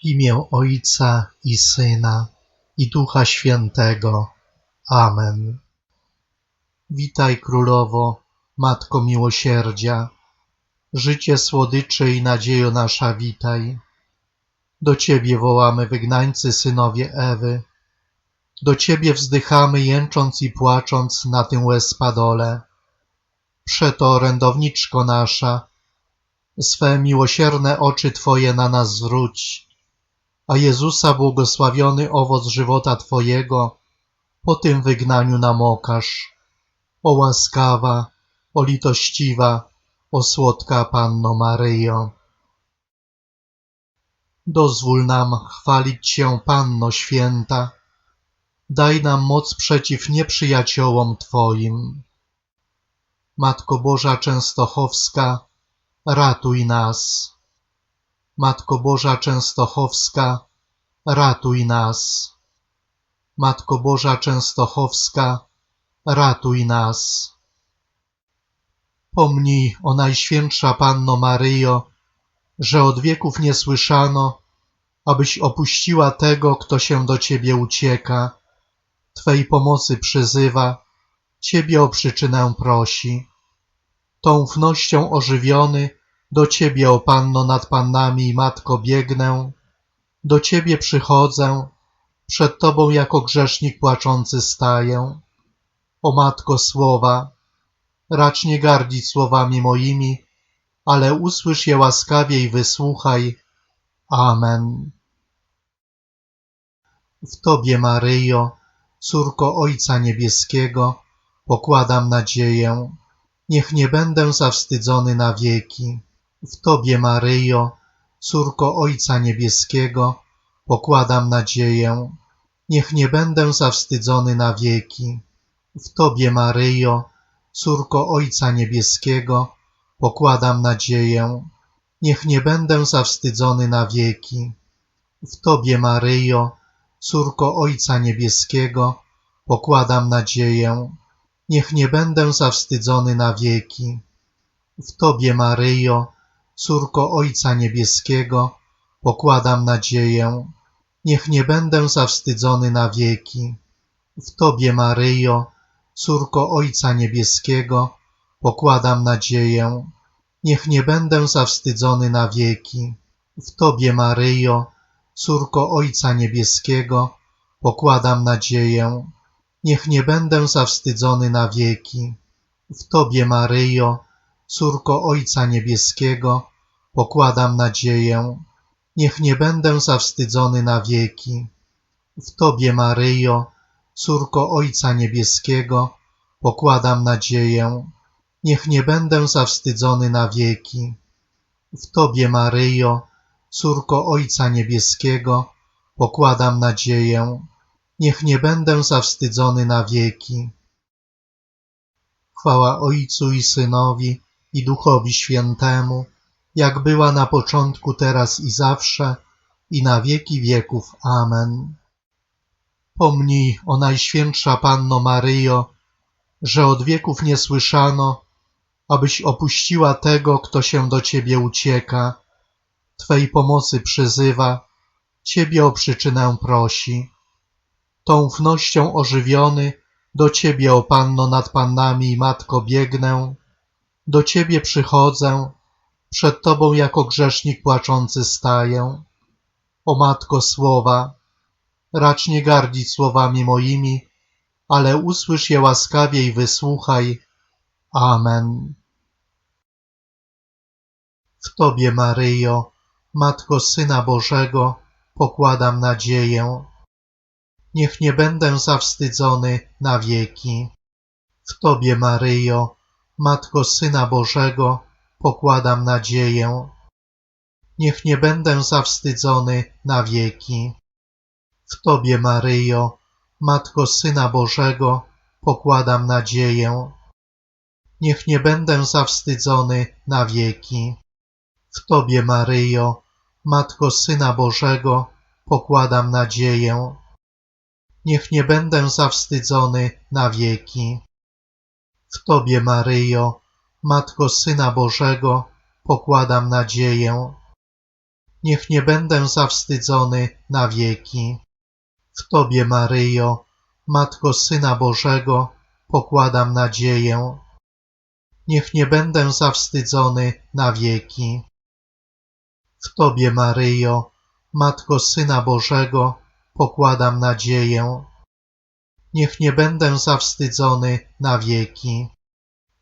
W imię Ojca i Syna i Ducha Świętego. Amen. Witaj Królowo, Matko Miłosierdzia, życie słodyczy i nadziejo nasza witaj. Do Ciebie wołamy wygnańcy synowie Ewy, do Ciebie wzdychamy jęcząc i płacząc na tym łez-padole. Przeto, orędowniczko nasza, swe miłosierne oczy Twoje na nas zwróć, a Jezusa błogosławiony owoc żywota Twojego po tym wygnaniu nam okaż. O łaskawa, o litościwa, o słodka Panno Maryjo. Dozwól nam chwalić Cię, Panno Święta, daj nam moc przeciw nieprzyjaciołom Twoim. Matko Boża Częstochowska, ratuj nas. Matko Boża Częstochowska, ratuj nas. Matko Boża Częstochowska, ratuj nas. Pomnij, o Najświętsza Panno Maryjo, że od wieków nie słyszano, abyś opuściła tego, kto się do Ciebie ucieka, Twej pomocy przyzywa, Ciebie o przyczynę prosi. Tą ufnością ożywiony, do Ciebie, o Panno nad Pannami i Matko, biegnę, do Ciebie przychodzę, przed Tobą jako grzesznik płaczący staję. O Matko Słowa, racz nie gardzić słowami moimi, ale usłysz je łaskawie i wysłuchaj. Amen. W Tobie, Maryjo, córko Ojca Niebieskiego, pokładam nadzieję. Niech nie będę zawstydzony na wieki. W Tobie, Maryjo, córko Ojca Niebieskiego, pokładam nadzieję. Niech nie będę zawstydzony na wieki. W Tobie, Maryjo, córko Ojca Niebieskiego, pokładam nadzieję. Niech nie będę zawstydzony na wieki. W Tobie, Maryjo, córko Ojca Niebieskiego, pokładam nadzieję. Niech nie będę zawstydzony na wieki. W Tobie, Maryjo, córko Ojca Niebieskiego, pokładam nadzieję. Niech nie będę zawstydzony na wieki. W Tobie, Maryjo, córko Ojca Niebieskiego, pokładam nadzieję. Niech nie będę zawstydzony na wieki. W Tobie, Maryjo, córko Ojca Niebieskiego, pokładam nadzieję. Niech nie będę zawstydzony na wieki. W Tobie, Maryjo, córko Ojca Niebieskiego, pokładam nadzieję. Niech nie będę zawstydzony na wieki. W Tobie, Maryjo, córko Ojca Niebieskiego, pokładam nadzieję. Niech nie będę zawstydzony na wieki. W Tobie, Maryjo, córko Ojca Niebieskiego, pokładam nadzieję. Niech nie będę zawstydzony na wieki. Chwała Ojcu i Synowi i Duchowi Świętemu, jak była na początku, teraz i zawsze, i na wieki wieków. Amen. Pomnij, o Najświętsza Panno Maryjo, że od wieków nie słyszano, abyś opuściła tego, kto się do Ciebie ucieka, Twej pomocy przyzywa, Ciebie o przyczynę prosi. Tą ufnością ożywiony, do Ciebie, o Panno nad Pannami i Matko, biegnę, do Ciebie przychodzę, przed Tobą jako grzesznik płaczący staję. O Matko Słowa, racz nie gardzić słowami moimi, ale usłysz je łaskawie i wysłuchaj. Amen. W Tobie, Maryjo, Matko Syna Bożego, pokładam nadzieję. Niech nie będę zawstydzony na wieki. W Tobie, Maryjo, Matko Syna Bożego, pokładam nadzieję. Niech nie będę zawstydzony na wieki. W Tobie, Maryjo, Matko Syna Bożego, pokładam nadzieję. Niech nie będę zawstydzony na wieki. W Tobie, Maryjo, Matko Syna Bożego, pokładam nadzieję. Niech nie będę zawstydzony na wieki. W Tobie, Maryjo, Matko Syna Bożego, pokładam nadzieję. niech nie będę zawstydzony na wieki. W Tobie, Maryjo, Matko Syna Bożego, pokładam nadzieję. Niech nie będę zawstydzony na wieki. W Tobie, Maryjo, Matko Syna Bożego, pokładam nadzieję. Niech nie będę zawstydzony na wieki.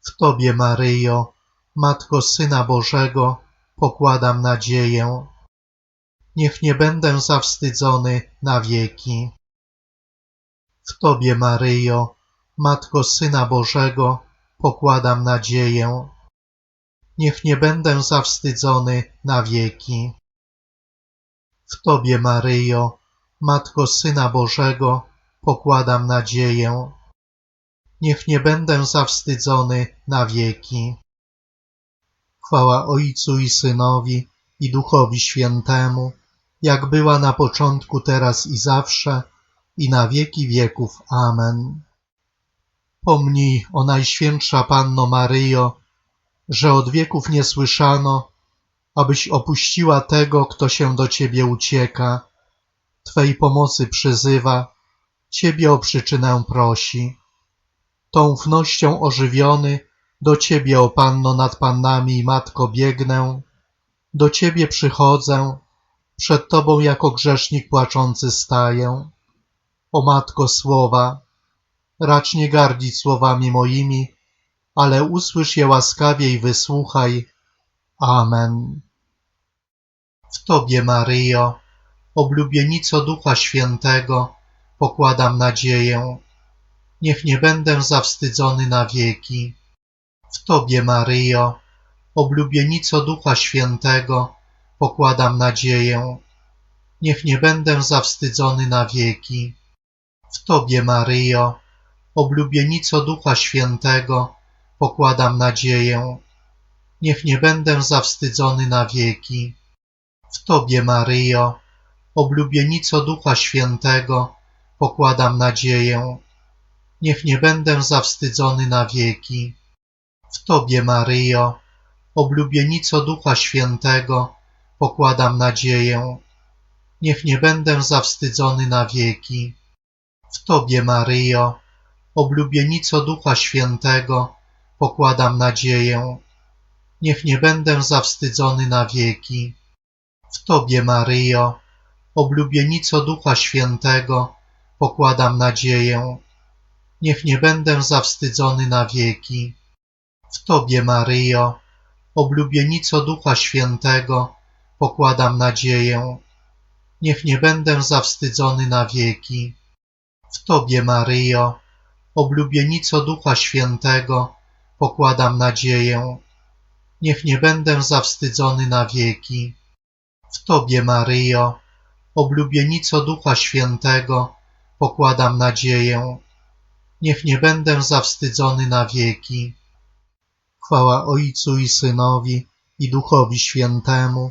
W Tobie, Maryjo, Matko Syna Bożego, pokładam nadzieję. Niech nie będę zawstydzony na wieki. W Tobie, Maryjo, Matko Syna Bożego, pokładam nadzieję. Niech nie będę zawstydzony na wieki. W Tobie, Maryjo, Matko Syna Bożego, pokładam nadzieję. Niech nie będę zawstydzony na wieki. Chwała Ojcu i Synowi i Duchowi Świętemu, jak była na początku, teraz i zawsze, i na wieki wieków. Amen. Pomnij, o Najświętsza Panno Maryjo, że od wieków nie słyszano, abyś opuściła tego, kto się do Ciebie ucieka, Twej pomocy przyzywa, Ciebie o przyczynę prosi. Tą ufnością ożywiony do Ciebie, o Panno nad Pannami i Matko, biegnę, do Ciebie przychodzę, przed Tobą jako grzesznik płaczący staję. O Matko Słowa, racz nie gardzić słowami moimi, ale usłysz je łaskawie i wysłuchaj. Amen. W Tobie, Maryjo, oblubienico Ducha Świętego, pokładam nadzieję. Niech nie będę zawstydzony na wieki. W Tobie, Maryjo, oblubienico Ducha Świętego, pokładam nadzieję. Niech nie będę zawstydzony na wieki. W Tobie, Maryjo, oblubienico Ducha Świętego, pokładam nadzieję. Niech nie będę zawstydzony na wieki. W Tobie, Maryjo, oblubienico Ducha Świętego, pokładam nadzieję. Niech nie będę zawstydzony na wieki. W Tobie, Maryjo, oblubienico Ducha Świętego, pokładam nadzieję. Niech nie będę zawstydzony na wieki. W Tobie, Maryjo, oblubienico Ducha Świętego, pokładam nadzieję. Niech nie będę zawstydzony na wieki. W Tobie, Maryjo, oblubienico Ducha Świętego, pokładam nadzieję. Niech nie będę zawstydzony na wieki. W Tobie, Maryjo, oblubienico Ducha Świętego, pokładam nadzieję. Niech nie będę zawstydzony na wieki. W Tobie, Maryjo, oblubienico Ducha Świętego, pokładam nadzieję. Niech nie będę zawstydzony na wieki. W Tobie, Maryjo, oblubienico Ducha Świętego, pokładam nadzieję. Niech nie będę zawstydzony na wieki. Chwała Ojcu i Synowi i Duchowi Świętemu,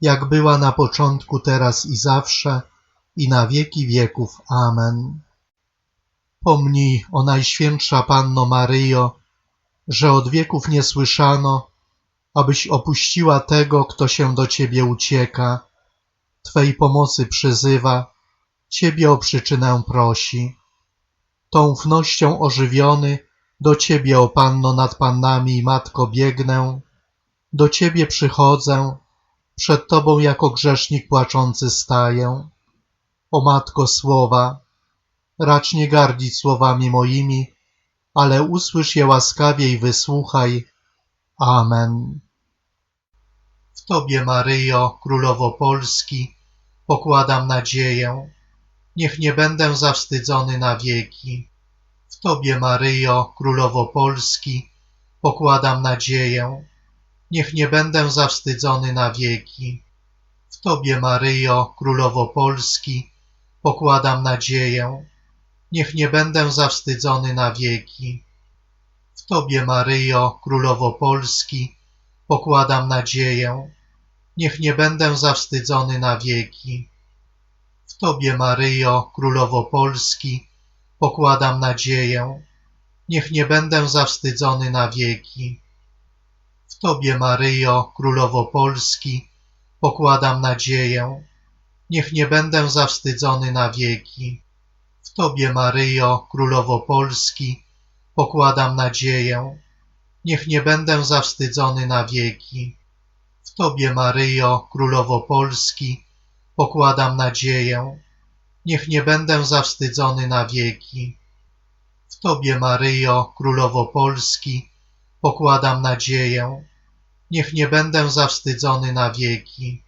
jak była na początku, teraz i zawsze, i na wieki wieków. Amen. Pomnij, o Najświętsza Panno Maryjo, że od wieków nie słyszano, abyś opuściła tego, kto się do Ciebie ucieka, Twej pomocy przyzywa, Ciebie o przyczynę prosi. Tą ufnością ożywiony do Ciebie, o Panno nad Pannami i Matko, biegnę, do Ciebie przychodzę, przed Tobą jako grzesznik płaczący staję. O Matko Słowa, racz nie gardzić słowami moimi, ale usłysz je łaskawie i wysłuchaj. Amen. W Tobie, Maryjo, Królowo Polski, pokładam nadzieję. Niech nie będę zawstydzony na wieki. W Tobie, Maryjo, Królowo Polski, pokładam nadzieję. Niech nie będę zawstydzony na wieki. W Tobie, Maryjo, Królowo Polski, pokładam nadzieję. Niech nie będę zawstydzony na wieki. W Tobie, Maryjo, Królowo Polski, pokładam nadzieję. Niech nie będę zawstydzony na wieki. Tobie, Maryjo, Królowo Polski, pokładam nadzieję. Niech nie będę zawstydzony na wieki. W Tobie, Maryjo, Królowo Polski, pokładam nadzieję. Niech nie będę zawstydzony na wieki. W Tobie, Maryjo, Królowo Polski, pokładam nadzieję. Niech nie będę zawstydzony na wieki. W Tobie, Maryjo, Królowo Polski, pokładam nadzieję. Niech nie będę zawstydzony na wieki. W Tobie, Maryjo, Królowo Polski, pokładam nadzieję. Niech nie będę zawstydzony na wieki.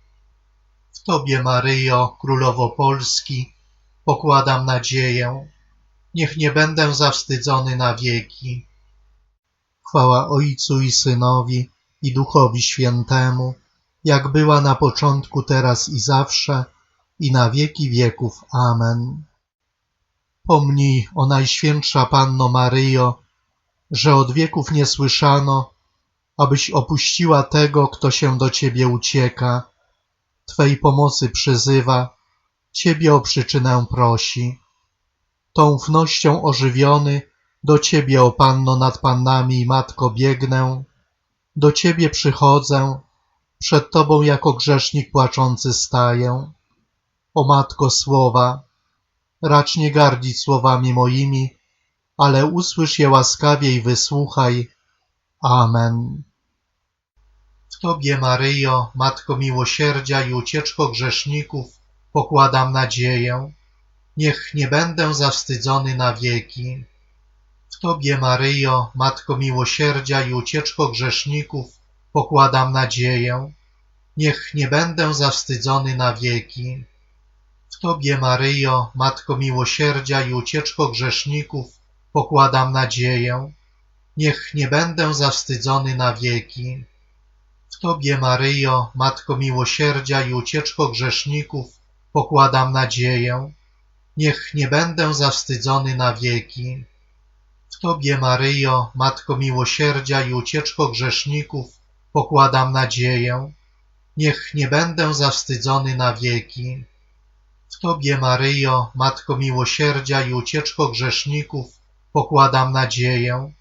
W Tobie, Maryjo, Królowo Polski, pokładam nadzieję. Niech nie będę zawstydzony na wieki. Chwała Ojcu i Synowi i Duchowi Świętemu, jak była na początku, teraz i zawsze, i na wieki wieków. Amen. Pomnij, o Najświętsza Panno Maryjo, że od wieków nie słyszano, abyś opuściła tego, kto się do Ciebie ucieka, Twej pomocy przyzywa, Ciebie o przyczynę prosi. Tą ufnością ożywiony do Ciebie, o Panno nad Pannami i Matko, biegnę, do Ciebie przychodzę, przed Tobą jako grzesznik płaczący staję. O Matko Słowa, racz nie gardzić słowami moimi, ale usłysz je łaskawie i wysłuchaj. Amen. W Tobie, Maryjo, Matko miłosierdzia i ucieczko grzeszników, pokładam nadzieję. Niech nie będę zawstydzony na wieki. W Tobie, Maryjo, Matko miłosierdzia i ucieczko grzeszników, pokładam nadzieję. Niech nie będę zawstydzony na wieki. W Tobie, Maryjo, Matko miłosierdzia i ucieczko grzeszników, pokładam nadzieję. Niech nie będę zawstydzony na wieki. W Tobie, Maryjo, Matko miłosierdzia i ucieczko grzeszników, pokładam nadzieję. Niech nie będę zawstydzony na wieki. W Tobie, Maryjo, Matko miłosierdzia i ucieczko grzeszników, pokładam nadzieję. Niech nie będę zawstydzony na wieki. W Tobie, Maryjo, Matko miłosierdzia i ucieczko grzeszników, pokładam nadzieję.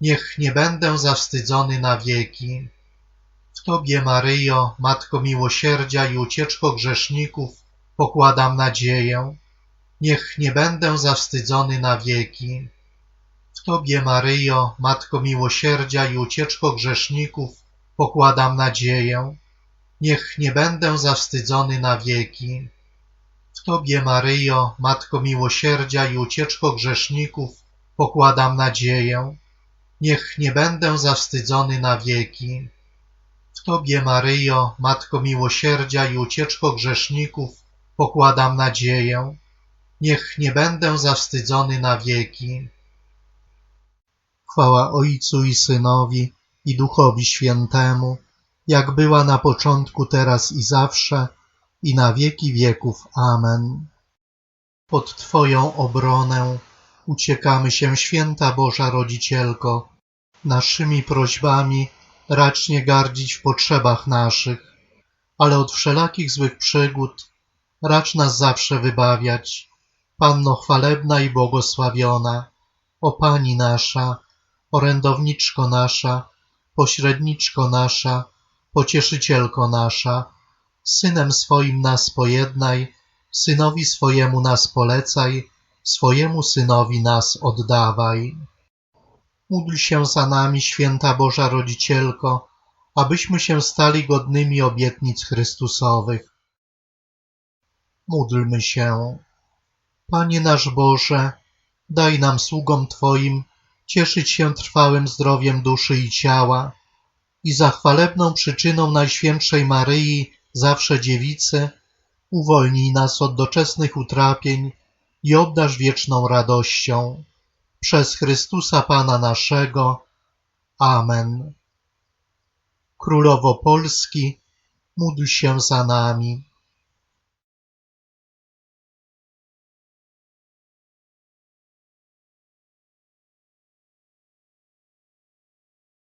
Niech nie będę zawstydzony na wieki. W Tobie, Maryjo, Matko miłosierdzia i ucieczko grzeszników, pokładam nadzieję. Niech nie będę zawstydzony na wieki. W Tobie, Maryjo, Matko miłosierdzia i ucieczko grzeszników, pokładam nadzieję. Niech nie będę zawstydzony na wieki. W Tobie, Maryjo, Matko miłosierdzia i ucieczko grzeszników, pokładam nadzieję. Niech nie będę zawstydzony na wieki. W Tobie, Maryjo, Matko miłosierdzia i ucieczko grzeszników, pokładam nadzieję. Niech nie będę zawstydzony na wieki. Chwała Ojcu i Synowi i Duchowi Świętemu, jak była na początku, teraz i zawsze, i na wieki wieków. Amen. Pod Twoją obronę uciekamy się, święta Boża Rodzicielko, naszymi prośbami racz nie gardzić w potrzebach naszych, ale od wszelakich złych przygód racz nas zawsze wybawiać. Panno chwalebna i błogosławiona, o Pani nasza, orędowniczko nasza, pośredniczko nasza, pocieszycielko nasza, Synem swoim nas pojednaj, Synowi swojemu nas polecaj, swojemu Synowi nas oddawaj. Módl się za nami, święta Boża Rodzicielko, abyśmy się stali godnymi obietnic Chrystusowych. Módlmy się. Panie nasz Boże, daj nam sługom Twoim cieszyć się trwałym zdrowiem duszy i ciała i za chwalebną przyczyną Najświętszej Maryi, zawsze Dziewicy, uwolnij nas od doczesnych utrapień i obdarz wieczną radością. Przez Chrystusa Pana naszego. Amen. Królowo Polski, módl się za nami.